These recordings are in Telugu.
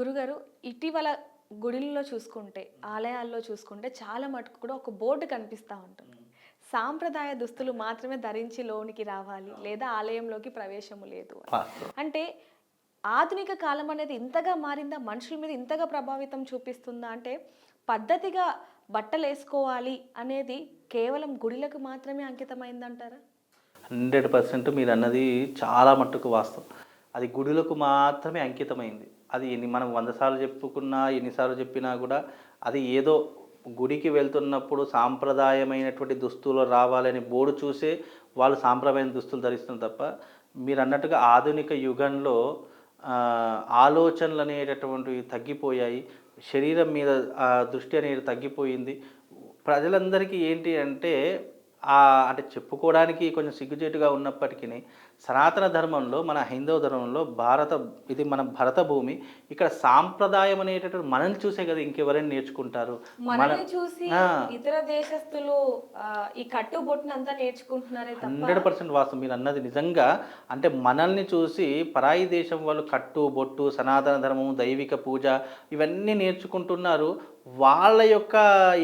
గురుగారు ఇటీవల గుడిల్లో చూసుకుంటే ఆలయాల్లో చూసుకుంటే చాలా మటుకు కూడా ఒక బోర్డు కనిపిస్తూ ఉంటుంది. సాంప్రదాయ దుస్తులు మాత్రమే ధరించి లోనికి రావాలి లేదా ఆలయంలోకి ప్రవేశము లేదు. అంటే ఆధునిక కాలం అనేది ఇంతగా మారిందా మనుషుల మీద ఇంతగా ప్రభావితం చూపిస్తుందా? అంటే పద్ధతిగా బట్టలు వేసుకోవాలి అనేది కేవలం గుడిలకు మాత్రమే అంకితమైందంటారా? హండ్రెడ్ పర్సెంట్ మీరు అన్నది చాలా మట్టుకు వాస్తవం. అది గుడులకు మాత్రమే అంకితమైంది. అది ఎన్ని మనం వంద సార్లు చెప్పుకున్నా ఎన్నిసార్లు చెప్పినా కూడా అది ఏదో గుడికి వెళ్తున్నప్పుడు సాంప్రదాయమైనటువంటి దుస్తులు రావాలని బోర్డు చూసే వాళ్ళు సాంప్రదాయమైన దుస్తులు ధరిస్తున్నారు తప్ప మీరు అన్నట్టుగా ఆధునిక యుగంలో ఆలోచనలు అనేటటువంటివి తగ్గిపోయాయి. శరీరం మీద ఆ దృష్టి అనేది తగ్గిపోయింది. ప్రజలందరికీ ఏంటి అంటే అంటే చెప్పుకోవడానికి కొంచెం సిగ్గుచేటుగా ఉన్నప్పటికీ సనాతన ధర్మంలో మన హైందవ ధర్మంలో భారత ఇది మన భరత భూమి ఇక్కడ సాంప్రదాయం అనేటటువంటి మనల్ని చూసే కదా ఇంకెవరైనా నేర్చుకుంటారు. మనల్ని చూసి. ఇతర దేశస్తులు ఈ కట్టుబొట్టును అంతా నేర్చుకుంటున్నారే తప్ప హండ్రెడ్ పర్సెంట్ వాస్తవం. మీరు అన్నది నిజంగా అంటే మనల్ని చూసి పరాయి దేశం వాళ్ళు కట్టు బొట్టు సనాతన ధర్మం దైవిక పూజ ఇవన్నీ నేర్చుకుంటున్నారు. వాళ్ళ యొక్క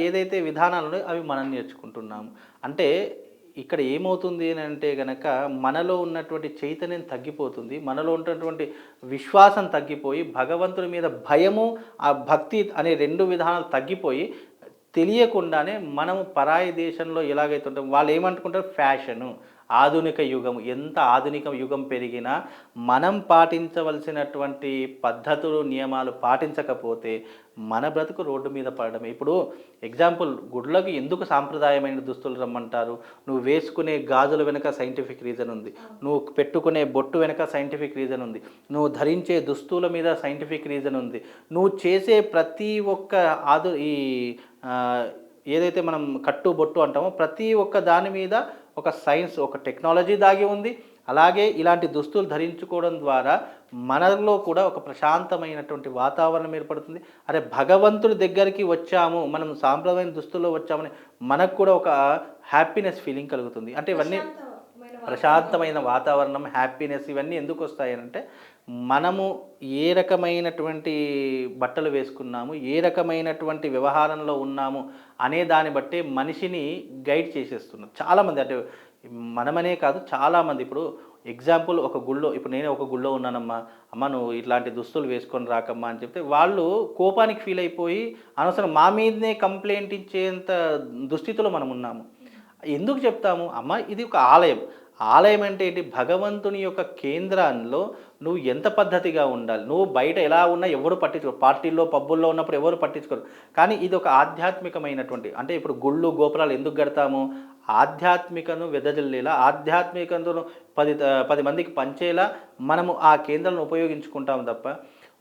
ఏదైతే విధానాలు ఉన్నాయో అవి మనం నేర్చుకుంటున్నాము. అంటే ఇక్కడ ఏమవుతుంది అని అంటే కనుక మనలో ఉన్నటువంటి చైతన్యం తగ్గిపోతుంది మనలో ఉన్నటువంటి విశ్వాసం తగ్గిపోయి భగవంతుడి మీద భయము ఆ భక్తి అనే రెండు విధానాలు తగ్గిపోయి తెలియకుండానే మనము పరాయి దేశంలో ఎలాగైతే ఉంటాం వాళ్ళు ఏమనుకుంటారు ఫ్యాషను. ఆధునిక యుగం ఎంత ఆధునిక యుగం పెరిగినా మనం పాటించవలసినటువంటి పద్ధతులు నియమాలు పాటించకపోతే మన బ్రతుకు రోడ్డు మీద పడడం ఇప్పుడు ఎగ్జాంపుల్ గుడ్లకు ఎందుకు సాంప్రదాయమైన దుస్తులు రమ్మంటారు? నువ్వు వేసుకునే గాజుల వెనుక సైంటిఫిక్ రీజన్ ఉంది. నువ్వు పెట్టుకునే బొట్టు వెనక సైంటిఫిక్ రీజన్ ఉంది. నువ్వు ధరించే దుస్తుల మీద సైంటిఫిక్ రీజన్ ఉంది. నువ్వు చేసే ప్రతి ఒక్క ఆదు ఈ ఏదైతే మనం కట్టు బొట్టు అంటామో ప్రతి ఒక్క దాని మీద ఒక సైన్స్ ఒక టెక్నాలజీ దాగి ఉంది. అలాగే ఇలాంటి దుస్తులు ధరించుకోవడం ద్వారా మనలో కూడా ఒక ప్రశాంతమైనటువంటి వాతావరణం ఏర్పడుతుంది. అరే భగవంతుడి దగ్గరికి వచ్చాము మనం సాంప్రదాయ దుస్తుల్లో వచ్చామని మనకు కూడా ఒక హ్యాపీనెస్ ఫీలింగ్ కలుగుతుంది. అంటే ఇవన్నీ ప్రశాంతమైన వాతావరణం. హ్యాపీనెస్ ఇవన్నీ ఎందుకు వస్తాయనంటే మనము ఏ రకమైనటువంటి బట్టలు వేసుకున్నాము ఏ రకమైనటువంటి వ్యవహారంలో ఉన్నాము అనే దాన్ని బట్టి మనిషిని గైడ్ చేసేస్తున్నారు. చాలామంది అంటే మనమనే కాదు చాలామంది. ఇప్పుడు ఎగ్జాంపుల్ ఒక గుళ్ళో ఇప్పుడు నేనే ఒక గుళ్ళో ఉన్నానమ్మా అమ్మ నువ్వు ఇట్లాంటి దుస్తులు వేసుకొని రాకమ్మా అని చెప్తే వాళ్ళు కోపానికి ఫీల్ అయిపోయి అనవసరం మా మీదనే కంప్లైంట్ ఇచ్చేంత దుస్థితిలో మనం ఉన్నాము. ఎందుకు చెప్తాము? అమ్మ ఇది ఒక ఆలయం. ఆలయం అంటే ఏంటి? భగవంతుని యొక్క కేంద్రంలో నువ్వు ఎంత పద్ధతిగా ఉండాలి? నువ్వు బయట ఎలా ఉన్నా ఎవరు పట్టించుకోరు పార్టీల్లో పబ్బుల్లో ఉన్నప్పుడు ఎవరు పట్టించుకోరు. కానీ ఇది ఒక ఆధ్యాత్మికమైనటువంటి అంటే ఇప్పుడు గుళ్ళు గోపురాలు ఎందుకు కడతాము? ఆధ్యాత్మికను వెదజల్లేలా ఆధ్యాత్మికను పది పది మందికి పంచేలా మనము ఆ కేంద్రాలను ఉపయోగించుకుంటాం తప్ప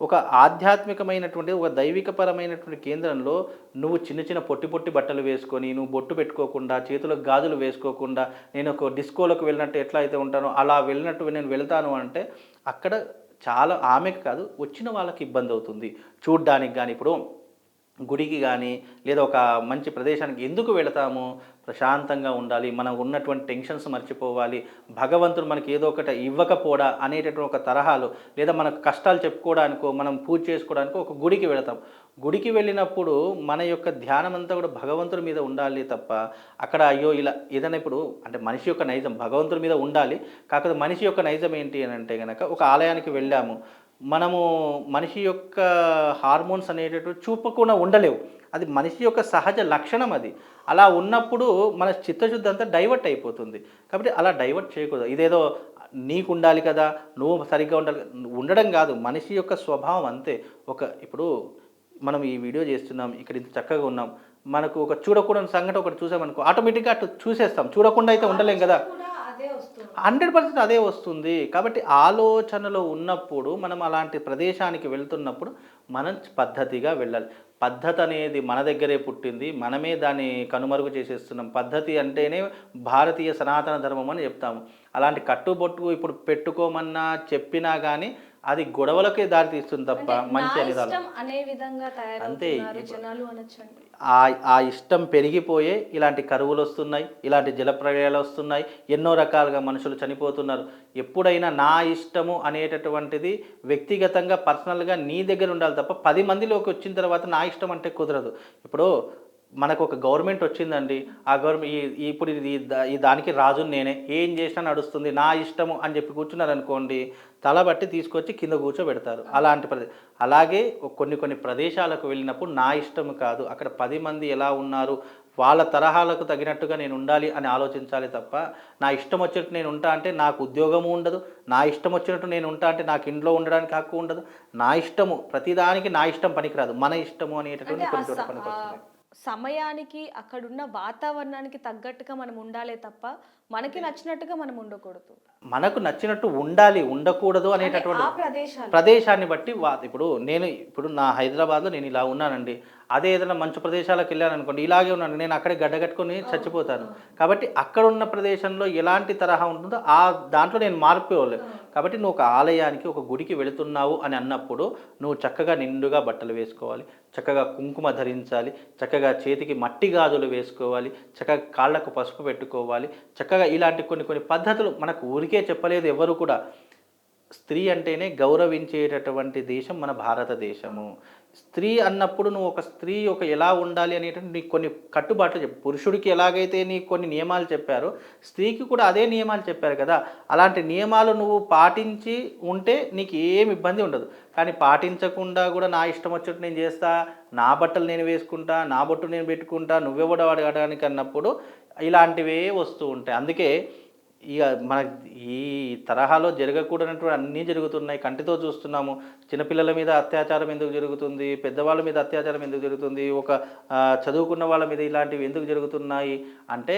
ఒక ఆధ్యాత్మికమైనటువంటి ఒక దైవికపరమైనటువంటి కేంద్రంలో నువ్వు చిన్న చిన్న పొట్టి పొట్టి బట్టలు వేసుకొని నువ్వు బొట్టు పెట్టుకోకుండా చేతులకు గాజులు వేసుకోకుండా నేను ఒక డిస్కోలకు వెళ్ళినట్టు ఎట్లా అయితే ఉంటానో అలా వెళ్ళినట్టు నేను వెళ్తాను అంటే అక్కడ చాలా ఆమెకు కాదు వచ్చిన వాళ్ళకి ఇబ్బంది అవుతుంది. చూడ్డానికి కానీ ఇప్పుడు గుడికి కానీ లేదా ఒక మంచి ప్రదేశానికి ఎందుకు వెళతాము? ప్రశాంతంగా ఉండాలి మనం ఉన్నటువంటి టెన్షన్స్ మర్చిపోవాలి భగవంతుడు మనకి ఏదో ఒకటి ఇవ్వకపోడా అనేటటువంటి ఒక తరహాలు లేదా మనకు కష్టాలు చెప్పుకోవడానికో మనం పూజ చేసుకోవడానికో ఒక గుడికి వెళతాం. గుడికి వెళ్ళినప్పుడు మన యొక్క ధ్యానం అంతా కూడా భగవంతుడి మీద ఉండాలి తప్ప అక్కడ అయ్యో ఇలా ఏదైనా ఇప్పుడు అంటే మనిషి యొక్క నైజం భగవంతుడి మీద ఉండాలి కాకపోతే మనిషి యొక్క నైజం ఏంటి అని అంటే కనుక ఒక ఆలయానికి వెళ్ళాము. మనము మనిషి యొక్క హార్మోన్స్ అనేటటువంటి చూపకుండా ఉండలేవు. అది మనిషి యొక్క సహజ లక్షణం అది. అలా ఉన్నప్పుడు మన చిత్తశుద్ధి అంతా డైవర్ట్ అయిపోతుంది. కాబట్టి అలా డైవర్ట్ చేయకూడదు. ఇదేదో నీకు ఉండాలి కదా నువ్వు సరిగ్గా ఉండాలి ఉండడం కాదు. మనిషి యొక్క స్వభావం అంతే. ఒక ఇప్పుడు మనం ఈ వీడియో చేస్తున్నాం ఇక్కడ ఇంత చక్కగా ఉన్నాం. మనకు ఒక చూడకూడని సంఘటన ఒకటి చూసామనుకో ఆటోమేటిక్గా అటు చూసేస్తాం. చూడకుండా అయితే ఉండలేం కదా. హండ్రెడ్ పర్సెంట్ అదే వస్తుంది. కాబట్టి ఆలోచనలో ఉన్నప్పుడు మనం అలాంటి ప్రదేశానికి వెళ్తున్నప్పుడు మనం పద్ధతిగా వెళ్ళాలి. పద్ధతి అనేది మన దగ్గరే పుట్టింది. మనమే దాన్ని కనుమరుగు చేసేస్తున్నాం. పద్ధతి అంటేనే భారతీయ సనాతన ధర్మం అని చెప్తాము. అలాంటి కట్టుబొట్టు ఇప్పుడు పెట్టుకోమన్నా చెప్పినా కానీ అది గొడవలకే దారి తీస్తుంది తప్ప మంచి అనేది ఆ ఆ ఇష్టం పెరిగిపోయే ఇలాంటి కరువులు వస్తున్నాయి ఇలాంటి జలప్రలయాలు వస్తున్నాయి ఎన్నో రకాలుగా మనుషులు చనిపోతున్నారు. ఎప్పుడైనా నా ఇష్టము అనేటటువంటిది వ్యక్తిగతంగా పర్సనల్గా నీ దగ్గర ఉండాలి తప్ప పది మందిలోకి వచ్చిన తర్వాత నా ఇష్టం అంటే కుదరదు. ఇప్పుడు మనకు ఒక గవర్నమెంట్ వచ్చిందండి ఆ గవర్నమెంట్ ఈ ఇప్పుడు ఇది ఈ దానికి రాజు నేనే. ఏం చేసినా నడుస్తుంది నా ఇష్టము అని చెప్పి కూర్చున్నారు అనుకోండి తల బట్టి తీసుకొచ్చి కింద కూర్చోబెడతారు. అలాంటి ప్రదే అలాగే కొన్ని కొన్ని ప్రదేశాలకు వెళ్ళినప్పుడు నా ఇష్టం కాదు. అక్కడ పది మంది ఎలా ఉన్నారు వాళ్ళ తరహాలకు తగినట్టుగా నేను ఉండాలి అని ఆలోచించాలి తప్ప నా ఇష్టం వచ్చినట్టు నేను ఉంటా అంటే నాకు ఉద్యోగము ఉండదు నా ఇష్టం వచ్చినట్టు నేను ఉంటా అంటే నాకు ఇంట్లో ఉండడానికి హక్కు ఉండదు. నా ఇష్టము ప్రతిదానికి నా ఇష్టం పనికిరాదు. మన ఇష్టము అనేటటువంటి కొన్ని చోట్ల స- పనికి సమయానికి అక్కడున్న వాతావరణానికి తగ్గట్టుగా మనం ఉండాలే తప్ప మనకి నచ్చినట్టుగా మనం ఉండకూడదు. మనకు నచ్చినట్టు ఉండాలి ఉండకూడదు అనేటటువంటి ప్రదేశాన్ని. బట్టి ఇప్పుడు నేను ఇప్పుడు నా హైదరాబాద్లో నేను ఇలా ఉన్నానండి. అదే ఏదైనా మంచు ప్రదేశాలకు వెళ్ళాను అనుకోండి ఇలాగే ఉన్నాను నేను అక్కడే గడ్డ కట్టుకొని చచ్చిపోతాను. కాబట్టి అక్కడ ఉన్న ప్రదేశంలో ఎలాంటి తరహా ఉంటుందో ఆ దాంట్లో నేను మార్పుకోలేదు కాబట్టి నువ్వు ఒక ఆలయానికి ఒక గుడికి వెళుతున్నావు అని అన్నప్పుడు నువ్వు చక్కగా నిండుగా బట్టలు వేసుకోవాలి చక్కగా కుంకుమ ధరించాలి చక్కగా చేతికి మట్టి గాజులు వేసుకోవాలి చక్కగా కాళ్ళకు పసుపు పెట్టుకోవాలి చక్కగా ఇలాంటి కొన్ని కొన్ని పద్ధతులు మనకు ఊరికే చెప్పలేదు ఎవరు కూడా. స్త్రీ అంటేనే గౌరవించేటటువంటి దేశం మన భారతదేశము. స్త్రీ అన్నప్పుడు నువ్వు ఒక స్త్రీ ఒక ఎలా ఉండాలి అనేటువంటి నీకు కొన్ని కట్టుబాట్లు చెప్పు. పురుషుడికి ఎలాగైతే నీకు కొన్ని నియమాలు చెప్పారో స్త్రీకి కూడా అదే నియమాలు చెప్పారు కదా. అలాంటి నియమాలు నువ్వు పాటించి ఉంటే నీకు ఏం ఇబ్బంది ఉండదు. కానీ పాటించకుండా కూడా నా ఇష్టం వచ్చినట్టు నేను చేస్తా నా బట్టలు నేను వేసుకుంటా నా బొట్టు నేను పెట్టుకుంటా నువ్వెవడో అడగడానికి అన్నప్పుడు ఇలాంటివే వస్తూ ఉంటాయి. అందుకే ఇక మన ఈ తరహాలో జరగకూడనటువంటి అన్నీ జరుగుతున్నాయి. కంటితో చూస్తున్నాము. చిన్నపిల్లల మీద అత్యాచారం ఎందుకు జరుగుతుంది? పెద్దవాళ్ళ మీద అత్యాచారం ఎందుకు జరుగుతుంది? ఒక చదువుకున్న వాళ్ళ మీద ఇలాంటివి ఎందుకు జరుగుతున్నాయి? అంటే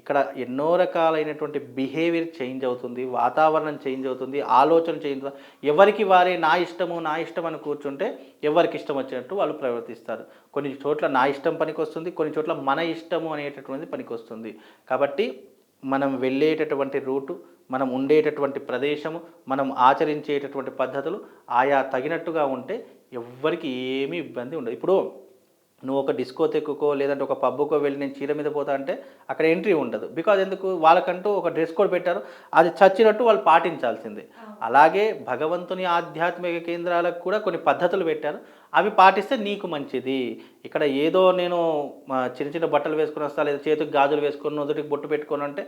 ఇక్కడ ఎన్నో రకాలైనటువంటి బిహేవియర్ చేంజ్ అవుతుంది వాతావరణం చేంజ్ అవుతుంది ఆలోచన చేంజ్ అవుతుంది. ఎవరికి వారే నా ఇష్టము నా ఇష్టం అని కూర్చుంటే ఎవరికి ఇష్టం వచ్చినట్టు వాళ్ళు ప్రవర్తిస్తారు. కొన్ని చోట్ల నా ఇష్టం పనికి వస్తుంది కొన్ని చోట్ల మన ఇష్టము అనేటటువంటిది పనికి వస్తుంది కాబట్టి మనం వెళ్ళేటటువంటి రూటు మనం ఉండేటటువంటి ప్రదేశము మనం ఆచరించేటటువంటి పద్ధతులు ఆయా తగినట్టుగా ఉంటే ఎవ్వరికి ఏమీ ఇబ్బంది ఉండదు. ఇప్పుడు నువ్వు ఒక డిస్కోతెక్కుకో లేదంటే ఒక పబ్బుకో వెళ్ళి నేను చీర మీద పోతా అంటే అక్కడ ఎంట్రీ ఉండదు. బికాజ్ ఎందుకు? వాళ్ళకంటూ ఒక డ్రెస్ కోడ్ పెట్టారు. అది చచ్చినట్టు వాళ్ళు పాటించాల్సిందే. అలాగే భగవంతుని ఆధ్యాత్మిక కేంద్రాలకు కూడా కొన్ని పద్ధతులు పెట్టారు. అవి పాటిస్తే నీకు మంచిది. ఇక్కడ ఏదో నేను చిన్న చిన్న బట్టలు వేసుకొని వస్తా లేదా చేతికి గాజులు వేసుకొని నుదుటికి బొట్టు పెట్టుకొని అంటే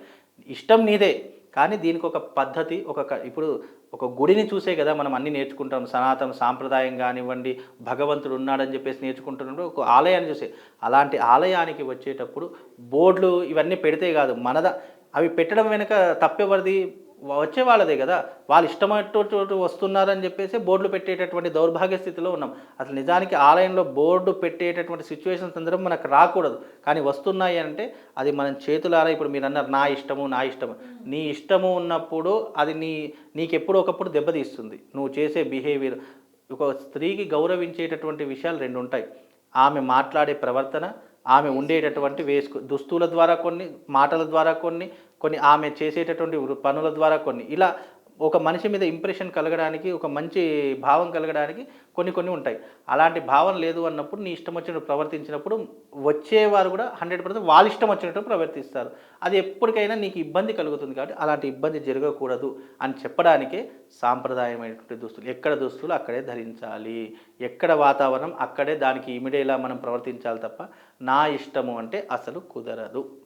ఇష్టం నీదే. కానీ దీనికి ఒక పద్ధతి ఒక క- ఇప్పుడు ఒక గుడిని చూసే కదా మనం అన్ని నేర్చుకుంటాం. సనాతన సాంప్రదాయం కానివ్వండి భగవంతుడు ఉన్నాడని చెప్పేసి నేర్చుకుంటున్నప్పుడు ఒక ఆలయాన్ని చూసే. అలాంటి ఆలయానికి వచ్చేటప్పుడు బోర్డులు ఇవన్నీ పెడితే కాదు మనద అవి పెట్టడం వెనుక తప్పెవరిది? వచ్చే వాళ్ళదే కదా. వాళ్ళు ఇష్టమైనటువంటి వస్తున్నారని చెప్పేసి బోర్డులు పెట్టేటటువంటి దౌర్భాగ్య స్థితిలో ఉన్నాం. అసలు నిజానికి ఆలయంలో బోర్డు పెట్టేటటువంటి సిచ్యువేషన్ సందర్భం మనకు రాకూడదు. కానీ వస్తున్నాయి అంటే అది మనం చేతులారా ఇప్పుడు మీరు అన్నారు నా ఇష్టము నా ఇష్టము. నీ ఇష్టము ఉన్నప్పుడు అది నీ నీకు ఎప్పుడో ఒకప్పుడు దెబ్బతీస్తుంది నువ్వు చేసే బిహేవియర్ ఒక స్త్రీకి గౌరవించేటటువంటి విషయాలు రెండు ఉంటాయి ఆమె మాట్లాడే ప్రవర్తన ఆమె ఉండేటటువంటి వేసుకు దుస్తుల ద్వారా కొన్ని మాటల ద్వారా కొన్ని కొన్ని ఆమె చేసేటటువంటి పనుల ద్వారా కొన్ని. ఇలా ఒక మనిషి మీద ఇంప్రెషన్ కలగడానికి ఒక మంచి భావం కలగడానికి కొన్ని కొన్ని ఉంటాయి. అలాంటి భావం లేదు అన్నప్పుడు నీ ఇష్టం వచ్చినట్టు ప్రవర్తించినప్పుడు వచ్చేవారు కూడా హండ్రెడ్ పర్సెంట్ వాళ్ళ ఇష్టం వచ్చినట్టు ప్రవర్తిస్తారు. అది ఎప్పటికైనా నీకు ఇబ్బంది కలుగుతుంది కాబట్టి అలాంటి ఇబ్బంది జరగకూడదు అని చెప్పడానికే సాంప్రదాయమైనటువంటి దుస్తులు. ఎక్కడ దుస్తులు అక్కడే ధరించాలి. ఎక్కడ వాతావరణం అక్కడే దానికి ఇమిడేలా మనం ప్రవర్తించాలి తప్ప నా ఇష్టము అంటే అసలు కుదరదు.